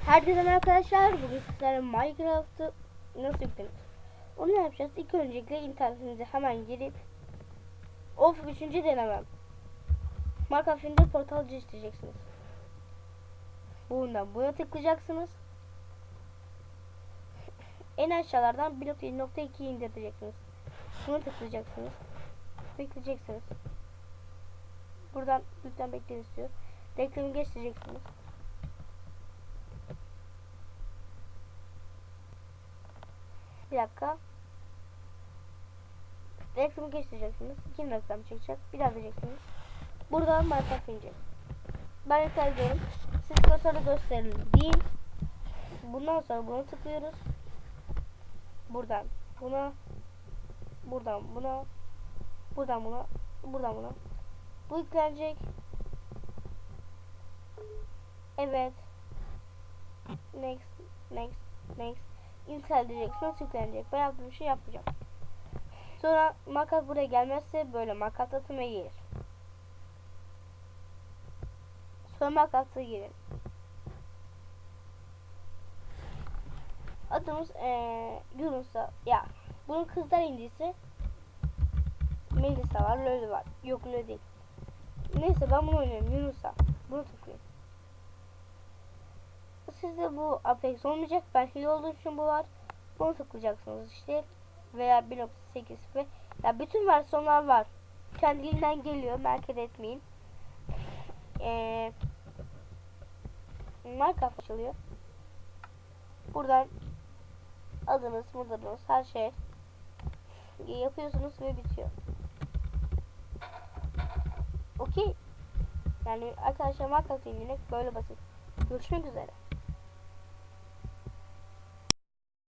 Herkese arkadaşlar. Bugün sizlerle Minecraft'ı nasıl yüklenir? Onu yapacağız? İlk öncelikle internetinize hemen girip Of 3. denemem. Minecraft Finder portalcı isteyeceksiniz. Bundan buna tıklayacaksınız. En aşağılardan 1.7.2'yi indireceksiniz. Buna tıklayacaksınız. Bekleyeceksiniz. Buradan lütfen bekleyin istiyor. Reklamı geçireceksiniz. Bir dakika. Reklamı geçireceksiniz. İkinci reklam çekecek. Bir daha diyeceksiniz. Buradan Minecraft inecek. Ben yeter ediyorum. Siz kasarı gösterin deyin. Bundan sonra bunu tıklıyoruz. Buradan buna. Buradan buna. Buradan buna. Buradan buna. Bu yüklenecek. Evet. Next. Next. Next. Install diyeceksiniz yüklenecek. Ben yaptığım şey yapmayacağım. Sonra makas buraya gelmezse böyle makas atmaya gelir. Sonra makasa girin. Adımız ee, Yunus'a ya bunun kızlar incisi Melisa var, Lölü var. Yok Lölü değil. Neyse ben bunu oynuyorum Yunus'a. Bunu tıklayın. Sizde bu Apex olmayacak. Ben hile olduğu için bu var. Bunu tıklayacaksınız işte. Veya 1.8 ve ya bütün versiyonlar var. Kendiliğinden geliyor. Merak etmeyin. Ee, Minecraft açılıyor. Buradan adınız, adınız, her şey yapıyorsunuz ve bitiyor. Okey. Yani arkadaşlar Minecraft indirmek böyle basit. Görüşmek üzere.